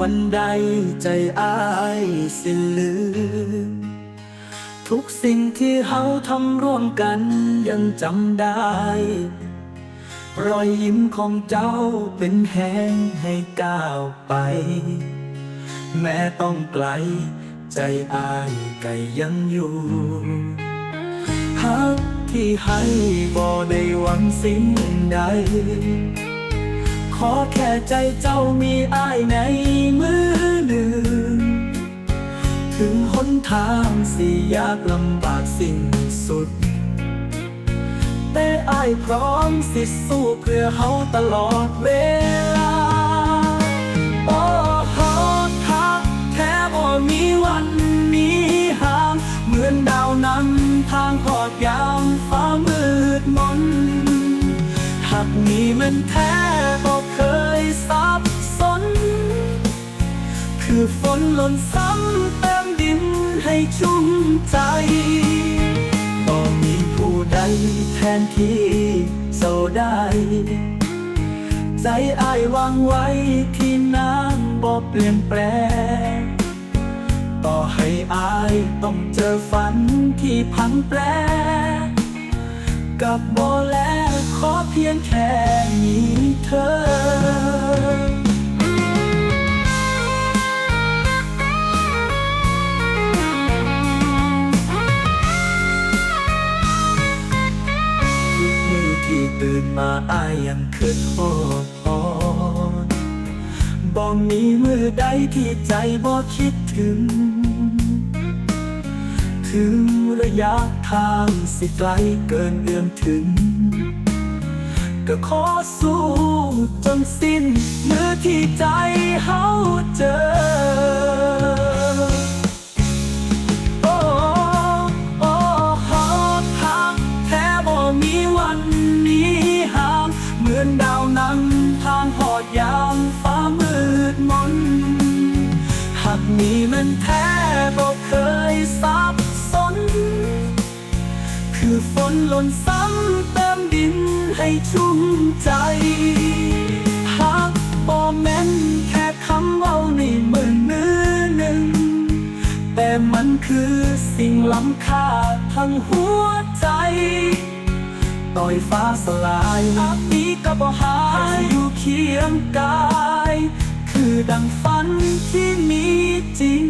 วันใดใจอายสิลืม ทุกสิ่งที่เฮาทำร่วมกันยังจำได้ รอยยิ้มของเจ้าเป็นแหงให้ก้าวไป แม้ต้องไกล ใจอายก็ยังอยู่ฮักที่ให้บ่ได้หวังสิ่งใด ขอแค่ใจเจ้ามีอายใน ทางสิยากลำบากสิ้นสุด แต่อายพร้อมสิสู้เพื่อเฮาตลอดเวลาโอ้เฮาทักแท้บ่มีวันนี้ห่าง เหมือนดาวนำทางหอดยามฟ้ามืดมนหากมีมันแท้บ่เคยสับสนคือฝนหล่นซ้ำเติ ชุ่มใจก็มีผู้ใดแทนที่เศร้าได้ใจอายวางไว้ที่น้ำบ่เปลี่ยนแปลง ต่อให้อายต้องเจอฝันที่พังแปรกับโบแลขอเพียงแค่มีเธอ ตื่นมาอายยังคืนหอบหอนบ่มีมือใดที่ใจบ่คิดถึง ถึงระยะทางสิไกลเกินเอื้อมถึง ก็ขอสู้ อนดาวน้ำทางหอดยามฟ้ามืดมนหากมีมันแท้บ่เคยสับสน คือฝนหล่นซ้ำเติมดินให้ชุ่มใจหากบ่แม่นแค่คำเว้าในมือมือหนึ่ง แต่มันคือสิ่งล้ำค่าทั้งหัวใจ ต่อยฟ้าสลายอักนี้ก็บ่หายอยู่เคียงกาย คือดังฝันที่มีจริง